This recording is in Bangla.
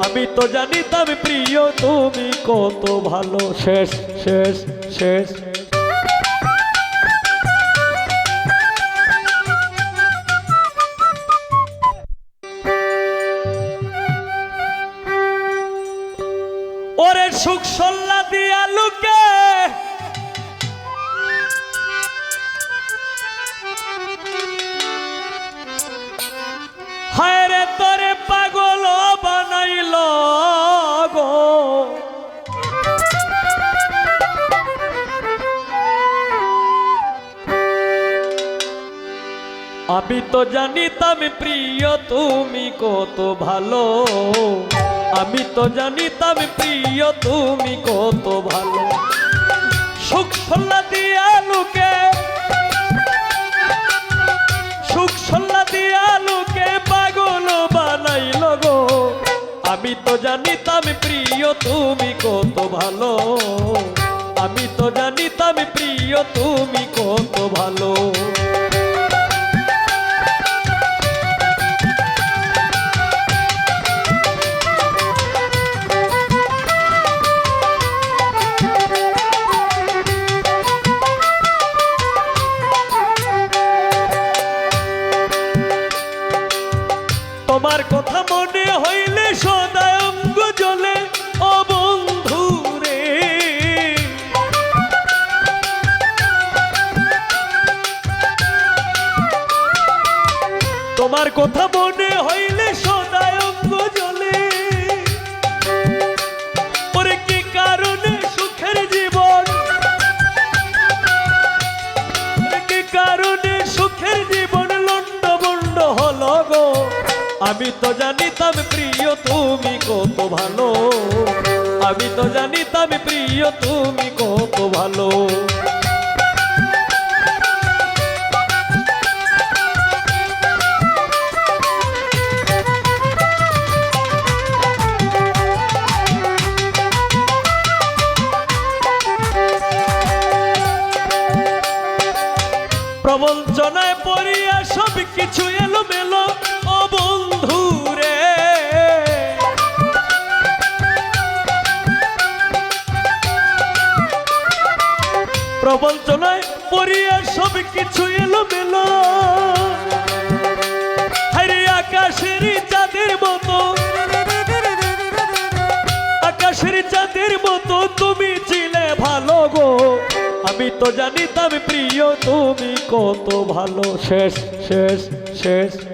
আমি তো জানিতাম প্রিয়, তুমি কত ভালো। শেষ শেষ শেষ। ওরে সুখ সল্লা দিয়া লুকে আমি তো জানিতাম প্রিয়, তুমি কত ভালো। আমি তো জানিতাম প্রিয়, তুমি কত ভালো। সুখ সল্লা দিয়া লুকে, সুখ সল্লা দিয়া লোকে পাগল বানাইল গো। আমি তো জানিতাম প্রিয়, তুমি কত ভালো। আমি তো জানিতাম প্রিয়, তুমি কত ভালো। তোমার কথা মনে হইলে সদায় অঙ্গ জলে ও বন্ধু রে। তোমার কথা মনে হইলে আমি তো জানিতাম প্রিয়, তুমি কত ভালো। আমি তো জানিতাম প্রিয়, তুমি কত ভালো। প্রবঞ্চনায় পড়িয়া সব কিছু এলো মেলো প্রবঞ্চনায় পড়িয়া সব কিছু এলো মেলো হারে আকাশের চাঁদের মতো, আকাশের চাঁদের মতো তুমি ছিলে ভালো গো। আমি তো জানিতাম প্রিয়, তুমি কত ভালো। শেষ শেষ শেষ।